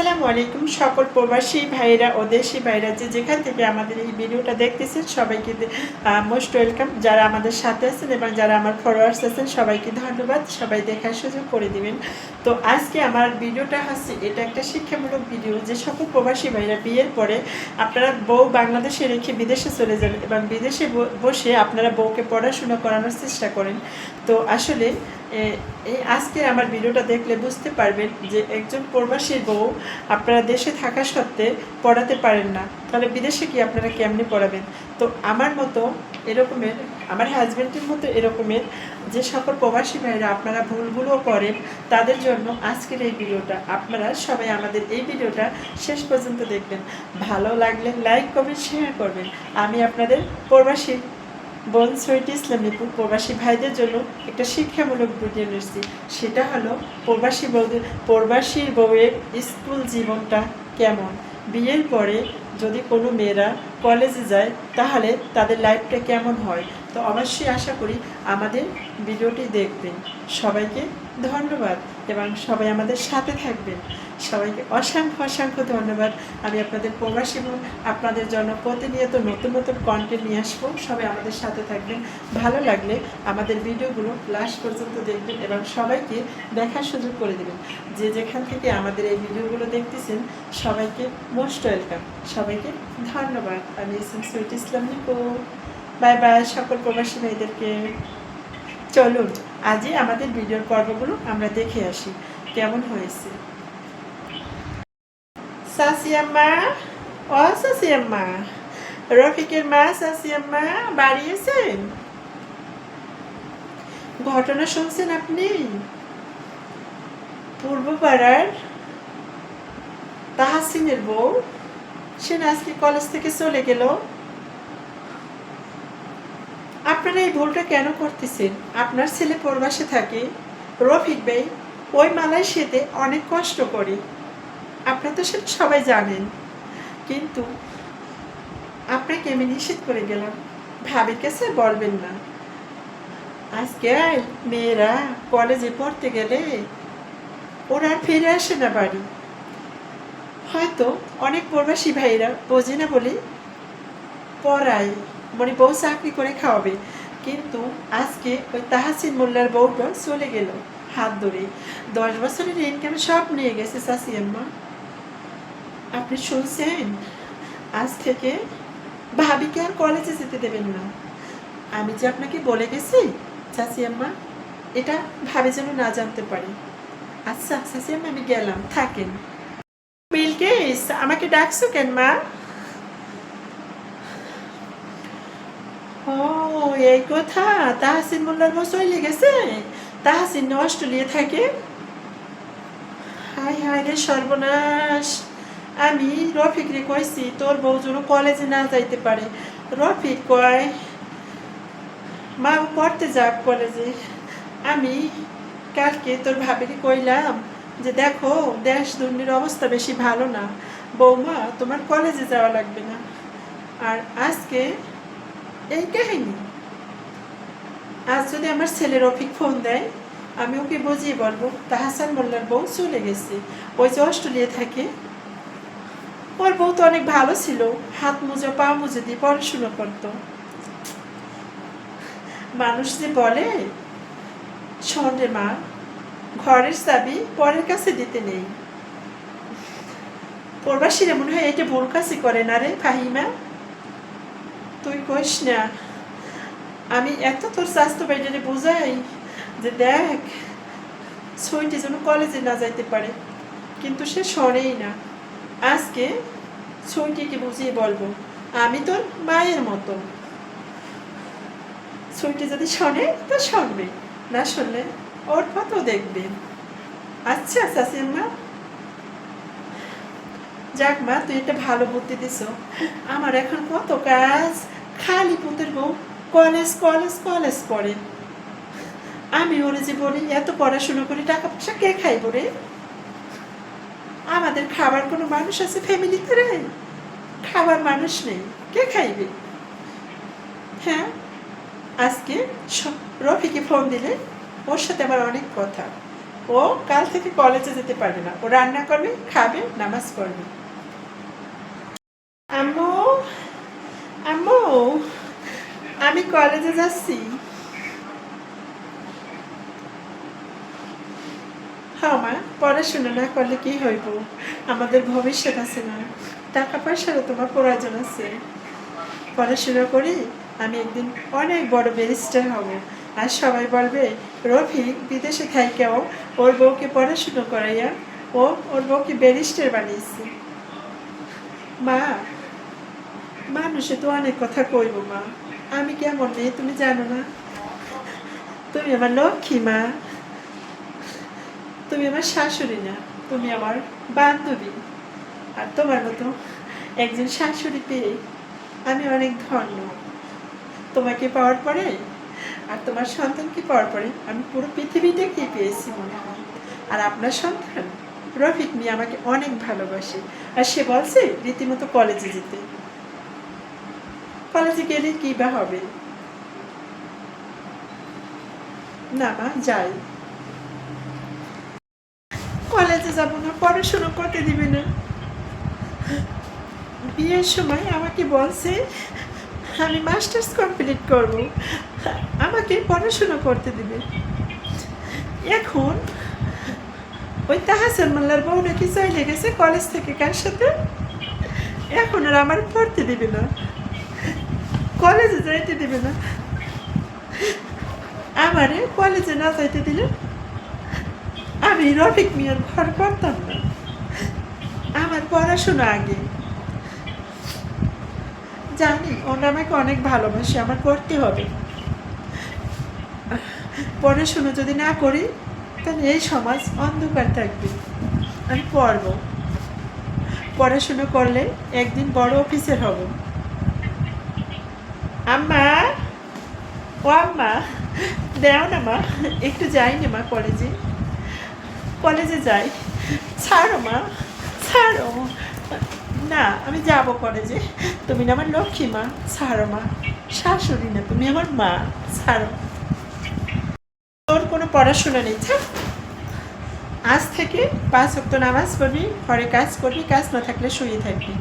আসসালামু আলাইকুম, সকল প্রবাসী ভাইরা ও দেশি ভাইরা যে যেখান থেকে আমাদের এই ভিডিওটা দেখতেছেন, সবাইকে মোস্ট ওয়েলকাম যারা আমাদের সাথে আছেন এবং যারা আমার ফলোয়ার্স আছেন, সবাইকে ধন্যবাদ। সবাই দেখার সুযোগ করে দিবেন। তো আজকে আমার ভিডিওটা হচ্ছে, এটা একটা শিক্ষামূলক ভিডিও যে সকল প্রবাসী ভাইরা বিয়ের পরে আপনারা বউ বাংলাদেশে রেখে বিদেশে চলে যান এবং বিদেশে বসে আপনারা বউকে পড়াশোনা করানোর চেষ্টা করেন। তো আসলে এই আজকে আমার ভিডিওটা দেখলে বুঝতে পারবেন যে একজন প্রবাসীর বউ আপনারা দেশে থাকা সত্ত্বে পড়াতে পারেন না। তাহলে বিদেশে কি আপনারা কেমনি পড়াবেন? তো আমার মতো এরকমের, আমার হাজব্যান্ডের মতো এরকমের যে সকল প্রবাসী ভাইরা আপনারা ভুলগুলো করেন, তাদের জন্য আজকের এই ভিডিওটা। আপনারা সবাই আমাদের এই ভিডিওটা শেষ পর্যন্ত দেখবেন। ভালো লাগলে লাইক কমেন্ট শেয়ার করবেন। আমি আপনাদের প্রবাসী বোন সৈটি ইসলামীপুর প্রবাসী ভাইদের জন্য একটা শিক্ষামূলক ভিডিও নিচ্ছি সেটা হলো প্রবাসী বউদের প্রবাসীর বউয়ের স্কুল জীবনটা কেমন? বিয়ের পরে যদি কোনো মেয়েরা কলেজে যায়, তাহলে তাদের লাইফটা কেমন হয়? তো অবশ্যই আশা করি আমাদের ভিডিওটি দেখবেন। সবাইকে ধন্যবাদ এবং সবাই আমাদের সাথে থাকবেন। সবাইকে অসংখ্য অসংখ্য ধন্যবাদ। আমি আপনাদের প্রবাসী বোন আপনাদের জন্য প্রতিনিয়ত নতুন নতুন কন্টেন্ট নিয়ে আসব। সবাই আমাদের সাথে থাকবেন। ভালো লাগলে আমাদের ভিডিওগুলো লাস্ট পর্যন্ত দেখবেন এবং সবাইকে দেখার সুযোগ করে দেবেন। যে যেখান থেকে আমাদের এই ভিডিওগুলো দেখতেছেন, সবাইকে মোস্ট ওয়েলকাম। সবাইকে ধন্যবাদ। আমি SM Sweet Islam Nipu. Bye bye সকল প্রবাসী মেয়েদেরকে চলুন, আজই আমাদের ভিডিওর পর্বগুলো আমরা দেখে আসি। কেমন হয়েছে? আছেন ঘটনা শুনছেন আপনি? পূর্বপাড়ার তাহাসিনের বউ, সে আজকে কলেজ থেকে চলে গেল। আপনারা এই ভুলটা কেন করতেছেন? আপনার ছেলে প্রবাসে থাকে। রফিক ভাই, ওই মালয়েশিয়াতে অনেক কষ্ট করে। আপনারা তো সেটা সবাই জানেন। কিন্তু আপনাকে আমি নিষেধ করে গেলাম। ভাবির কাছে বলবেন না। আজকে মেয়েরা কলেজে পড়তে গেলে ওরা আর ফিরে আসে না বাড়ি। হয়তো অনেক প্রবাসী ভাইরা বোঝে না বলে পড়ায় মানে বউ চাকরি করে খাওয়াবে। কিন্তু আজকে ওই তাহাসিন মোল্লার বউটা চলে গেল হাত ধরে। দশ বছরের ইনকাম সব নিয়ে গেছে চাষি আম্মা। আপনি শুনছেন? আজ থেকে ভাবিকে আর কলেজে যেতে দেবেন না। আমি যে আপনাকে বলে গেছি, চাচি আম্মা, এটা ভাবে যেন না জানতে পারে। আচ্ছা চাচি আমি গেলাম, থাকেন। বিলকেস আমাকে ডাকছো কেন, মা? ও, এই কথা, তাহাসিন মোল্লার বউ চলে গেছে তাহাসিন অস্ট্রেলিয়া থাকে। হাই হাই রে সর্বনাশ। আমি রফিক রে কইছি, তোর বউ যেন কলেজে না যাইতে পারে। রফিক কয়, মা পড়তে যাক কলেজে আমি কালকে তোর ভাবিকে কইলাম যে, দেখো, দেশ দুর্নির অবস্থা বেশি ভালো না। বৌমা, তোমার কলেজে যাওয়া লাগবে না। আর আজকে এই কাহিনী। আজ যদি আমার ছেলে রফিক ফোন দেয়, আমি ওকে বুঝিয়ে বলব, তাহাসান মোল্লার বউ চলে গেছে। ওই যে অস্ট্রেলিয়া থাকে ওর বউ তো অনেক ভালো ছিল। হাত মুজো, পা মুজো দিয়ে পড়াশুনো করতো। মানুষ যে বলে, শোন মা, ঘরের চাবি পরের কাছে দিতে নেই। প্রবাসীরা মনে হয় এটা ভুল কাছে করে না রে ফাহিমা। তুই কইস না, আমি এত তোর স্বাস্থ্য বাইরে বোঝাই যে দেখ ছইটি যেন কলেজে না যাইতে পারে, কিন্তু সে শোনেই না। আজকে ছইটিকে বুঝিয়ে বলব? আমি তোর মায়ের মতো। ছইটি যদি শোনে, তো শুনবে। না শুনলে ওর মতো দেখবে। আচ্ছা শাসিমা যাক মা, তুই একটা ভালো বুদ্ধি দিছ আমার এখন কত কাজ? খালি পুতের বউ কলেজ কলেজ কলেজ পড়ে। আমি ওরে যে বলি এত পড়াশুনো করে টাকা পয়সা কে খাইব রে? আমাদের খাবার কোনো মানুষ আছে ফ্যামিলিতে রে? খাবার মানুষ নেই। কে খাইবে? হ্যাঁ? আজকে রফিকে ফোন দিলে ওর সাথে আমার অনেক কথা। ও কাল থেকে কলেজে যেতে পারবে না। ও রান্না করবে, খাবে, নামাজ পড়বে। আম্মু আম্মু, আমি কলেজে যাচ্ছি। হ্যাঁ মা পড়াশোনা না করলে কি হইব? আমাদের ভবিষ্যৎ আছে না। টাকা পয়সারও তোমার প্রয়োজন আছে। পড়াশোনা করি, আমি একদিন অনেক বড় ব্যারিস্টার হব। আর সবাই বলবে, রফিক, বিদেশে থাইকেও ওর বউকে পড়াশুনো করাইয়া ও ওর বউকে ব্যারিস্টার বানিয়েছে। মা, মানুষে তো অনেক কথা কইব মা। আমি কেমন মেয়ে তুমি জানো না? তুমি আমার লক্ষ্মী মা। তুমি আমার শাশুড়ি না, তুমি আমার বান্ধবী। আর তোমার মতো একজন শাশুড়ি পেয়ে আমি অনেক ধন্য। তোমাকে পাওয়ার পরে আর তোমার সন্তানকে পাওয়ার পরে আমি পুরো পৃথিবীটাকেই পেয়েছি মনে হয়। আর আপনার সন্তান, রফিক মিয়া, আমাকে অনেক ভালোবাসে। আর সে বলছে, রীতিমতো কলেজে যেতে। কলেজে গেলে কি বা হবে? না মা, যাই। কলেজে যাব না, পড়াশোনা করতে দিবে না। বিয়ের সময় আমাকে বলছে, আমি মাস্টার্স কমপ্লিট করব, আমাকে পড়াশোনা করতে দিবে। এখন ওই তাহাসেন মাল্লার বউ নাকি চলে গেছে কলেজ থেকে কার সাথে? এখন আর আমার পড়তে দিবে না। কলেজে যাইতে দিবে না। আমারে কলেজে না যাইতে দিলে আমি রফিক মিয়ার ঘর করতাম না। আমার পড়াশোনা আগে। জানি ওরা আমাকে অনেক ভালোবাসে, আমার করতে হবে। পড়াশোনা যদি না করি, তাহলে এই সমাজ অন্ধকার থাকবে। আমি পড়ব। পড়াশোনা করলে একদিন বড় অফিসার হব। আম্মা, ও আম্মা, দেও না মা, একটু যাই না মা কলেজে? কলেজে যাই। ছাড়ো মা, ছাড়ো। না, আমি যাব কলেজে। তুমি না আমার লক্ষ্মী মা, ছাড়ো মা। শাশুড়ি না, তুমি আমার মা, ছাড়ো। তোর কোনো পড়াশোনা নেই, থাক। আজ থেকে পাঁচ অক্ট নামাজ পড়বি, ঘরে কাজ করবি, কাজ না থাকলে শুয়ে থাকবি।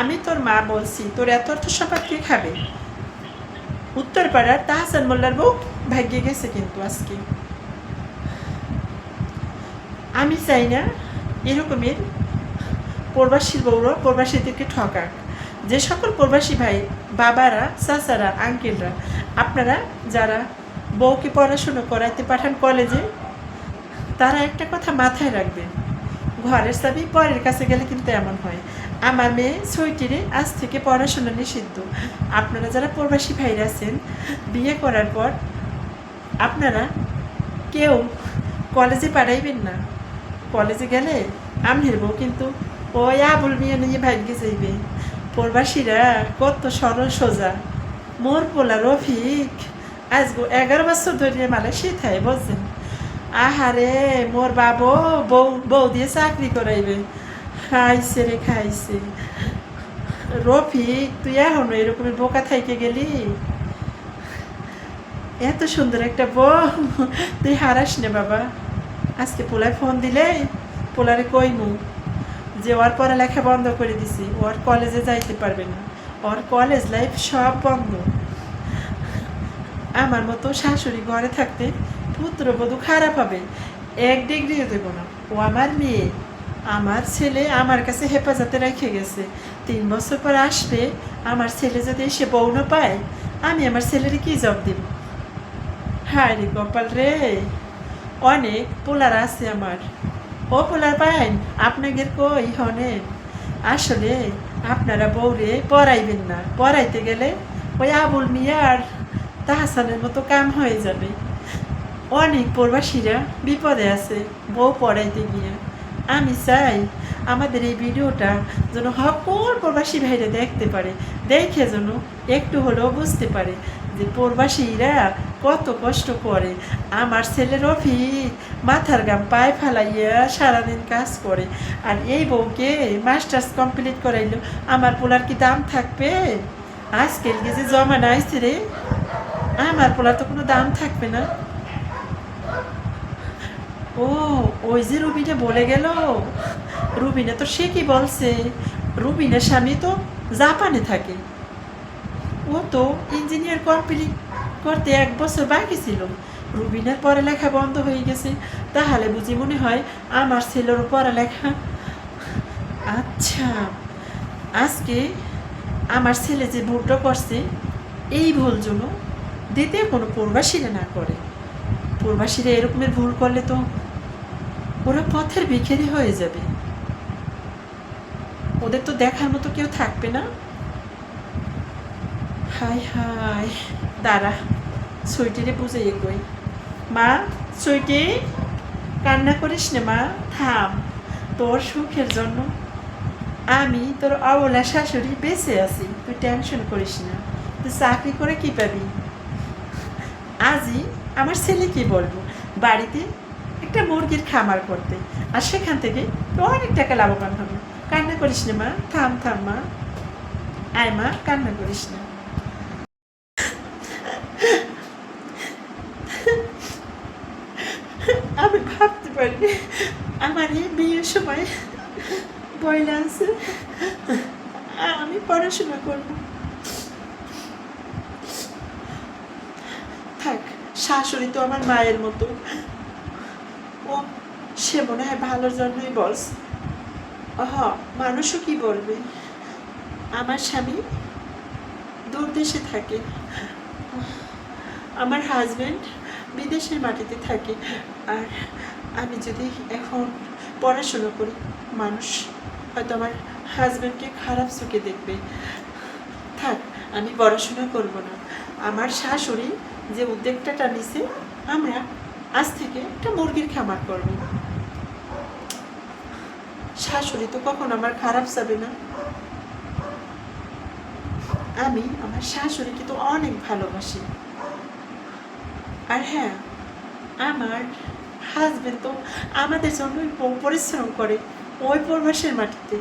আমি তোর মা বলছি, তোর এত অর্থ সম্পদ কে খাবে? উত্তরপাড়ার তাহসান মোল্লার বউ ভাগ্যে গেছে কিন্তু আজকে। আমি চাই না এরকমের প্রবাসীর বউরা প্রবাসীদেরকে ঠকাক। যে সকল প্রবাসী ভাই, বাবারা, চাচারা, আঙ্কেলরা, আপনারা যারা বউকে পড়াশুনো করাইতে পাঠান কলেজে, তারা একটা কথা মাথায় রাখবেন। ঘরের চাবি পরের কাছে গেলে কিন্তু এমন হয়। আমার মেয়ে ছয়টিরে আজ থেকে পড়াশোনা নিষিদ্ধ। আপনারা যারা প্রবাসী ভাইরা আছেন, বিয়ে করার পর আপনারা কেউ কলেজে পাঠাইবেন না। কলেজে গেলে? আমি বউ কিন্তু। ওই আবুল বিয়ে নিয়ে ভাগ্যে যাইবে। প্রবাসীরা কত সরল সোজা। মোর পোলা রফিক, আজগো এগারো বছর ধরে মালয়েশিয়া থাই, বুঝছেন? আহারে, মোর বাবু বউ বউ দিয়ে চাকরি করাইবে। খাইছে রে, খাইছে। রফিক, তুই এখনও এরকমের বোকা থাইকে গেলি? এত সুন্দর একটা বউ, তুই হারাস নে বাবা। আজকে পোলায় ফোন দিলে পোলারে কইমু যে ওর পড়ালেখা বন্ধ করে দিছি, ওর কলেজে যাইতে পারবে না। ওর কলেজ লাইফ সব বন্ধ। আমার মতো শাশুড়ি ঘরে থাকতে পুত্রবধূ খারাপ হবে, এক ডিগ্রিও দেব না। ও আমার মেয়ে। আমার ছেলে আমার কাছে হেফাজতে রেখে গেছে। তিন বছর পর আসবে, আমার ছেলে যদি এসে বউ না পায়, আমি আমার ছেলের কি জব দিব? হায় রে কপাল রে! অনেক পোলার আছে আমার। ও পোলার পাইন আপনাদের কই হনেন আসলে আপনারা বউরে পড়াইবেন না। পড়াইতে গেলে ওই আবুল মিয়া আর তাহাসানের মতো কাম হয়ে যাবে। অনেক প্রবাসীরা বিপদে আছে বউ পড়াইতে গিয়ে। আমি চাই আমাদের এই ভিডিওটা যেন সকল প্রবাসী ভাইরা দেখতে পারে, দেখে যেন একটু হলেও বুঝতে পারে যে প্রবাসীরা কত কষ্ট করে। আমার ছেলের অফিস, মাথার গাম পায়ে ফেলাইয়া সারাদিন কাজ করে। আর এই বউকে মাস্টার্স কমপ্লিট করাইলো। আমার পোলার কি দাম থাকবে? আজকের যে জমানা আইছে রে। আমার পোলার তো কোনো দাম থাকবে না। ও, ওই যে রুবিনা বলে গেল। রুবিনা তো সে কি বলছে? রুবিনের স্বামী তো জাপানে থাকে। ও তো ইঞ্জিনিয়ার কমপ্লিট করতে এক বছর বাকি ছিল। রুবিনার পড়ালেখা বন্ধ হয়ে গেছে। তাহলে বুঝি মনে হয় আমার ছেলেরও পড়ালেখা আচ্ছা আজকে আমার ছেলে যে ভুলটা করছে, এই ভুল জন্য দিতে কোনো প্রবাসীরা না করে। প্রবাসীরা এরকমের ভুল করলে তো ওরা পথের বিখেরি হয়ে যাবে। ওদের তো দেখার মতো কেউ থাকবে না। হাই হাই। দাঁড়া সুইটিরে বুঝাইয়ে কই মা সুইটি কান্না করিস না মা, থাম। তোর সুখের জন্য আমি তোর অবলা শাশুড়ি বেঁচে আছি, তুই টেনশন করিস না। তুই চাকরি করে কি পাবি? আজই আমার ছেলে কি বলব? বাড়িতে একটা মুরগির খামার করতে, আর সেখান থেকে অনেক টাকা লাভবান হবে। কান্না করিস না মা, থাম থাম মা। আয় মা, কান্না করিস না আমি ভাবতে পারি আমার এই বিয়ের সময় বইলা আছে। আমি পড়াশোনা করব। থাক, শাশুড়ি তো আমার মায়ের মতো। ও, সে মনে হয় ভালোর জন্যই বলস হ মানুষও কি বলবে? আমার স্বামী দূর দেশে থাকে। আমার হাজবেন্ড বিদেশের মাটিতে থাকে। আর আমি যদি এখন পড়াশুনো করি, মানুষ হয়তো আমার হাজব্যান্ডকে খারাপ চোখে দেখবে। থাক, আমি পড়াশোনা করব না। আমার শাশুড়ি যে উদ্যোগটা নিছে আমরা আজ থেকে একটা মুরগির খামার করব। শাশুড়ি তো কখন আমার খারাপ যাবে না। আমি আমার শাশুড়িকে তো অনেক ভালোবাসি। আর হ্যাঁ আমার হাজবেন্ড তো আমাদের জন্যই পরিশ্রম করে ওই প্রবাসের মাটিতে।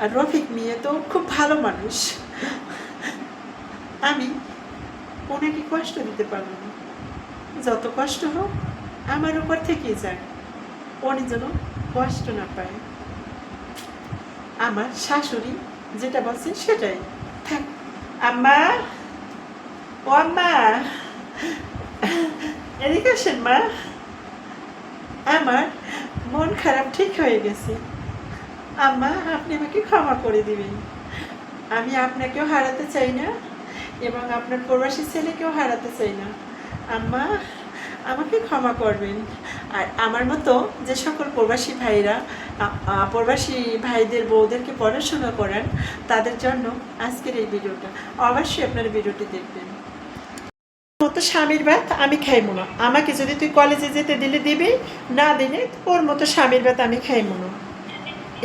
আর রফিক মিয়া তো খুব ভালো মানুষ। আমি ওনাকে কষ্ট দিতে পারব না। যত কষ্ট হোক, আমার উপর থেকে যাক উনি যেন কষ্ট না পায়। আমার শাশুড়ি যেটা বলছে সেটাই। থাক, আম্মা, ও আম্মা। এদিকে আসেন, মা। আমার মন খারাপ ঠিক হয়ে গেছে। আম্মা, আপনি আমাকে ক্ষমা করে দিবেন। আমি আপনাকেও হারাতে চাই না এবং আপনার প্রবাসী ছেলেকেও হারাতে চাই না। আম্মা, আমাকে ক্ষমা করবেন। আর আমার মতো যে সকল প্রবাসী ভাইরা প্রবাসী ভাইদের বউদেরকে পড়াশোনা করান, তাদের জন্য আজকের এই ভিডিওটা। অবশ্যই আপনার ভিডিওটি দেখবেন। মতো স্বামীর ভাত আমি খাইব না। আমাকে যদি তুই কলেজে যেতে দিলে দিবি, না দিলে ওর মতো স্বামীর ভাত আমি খাইব না।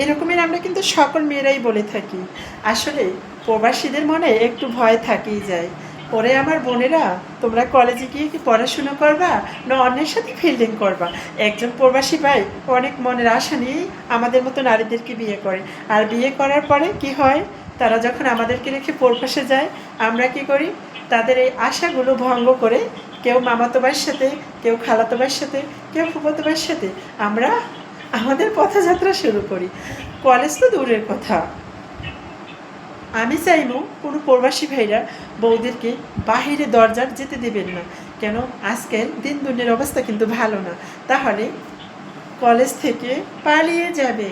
এরকমের আমরা কিন্তু সকল মেয়েরাই বলে থাকি। আসলে প্রবাসীদের মনে একটু ভয় থাকেই যায়। পরে আমার বোনেরা, তোমরা কলেজে গিয়ে কি পড়াশুনো করবা, না অন্যের সাথে ফিল্ডিং করবা? একজন প্রবাসী ভাই অনেক মনের আশা নিয়েই আমাদের মতো নারীদেরকে বিয়ে করে। আর বিয়ে করার পরে কি হয়? তারা যখন আমাদেরকে রেখে প্রবাসে যায়, আমরা কি করি? তাদের এই আশাগুলো ভঙ্গ করে কেউ মামাতো ভাইয়ের সাথে, কেউ খালাতো ভাইয়ের সাথে, কেউ ভাইয়ের সাথে আমরা আমাদের পথযাত্রা শুরু করি। কলেজ তো দূরের কথা। আমি চাইব কোনো প্রবাসী ভাইরা বউদেরকে বাহিরে দরজার যেতে দেবেন না। কেন? আজকের দিন দুনের অবস্থা কিন্তু ভালো না। তাহলে কলেজ থেকে পালিয়ে যাবে।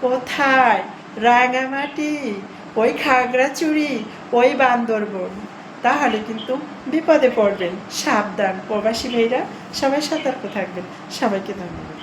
কোথায়? রাঙামাটি, ওই খাগড়াচুড়ি ওই বান্দরবন। তাহলে কিন্তু বিপদে পড়বেন। সাবধান প্রবাসী ভাইরা সবাই সতর্ক থাকবেন। সবাইকে ধন্যবাদ।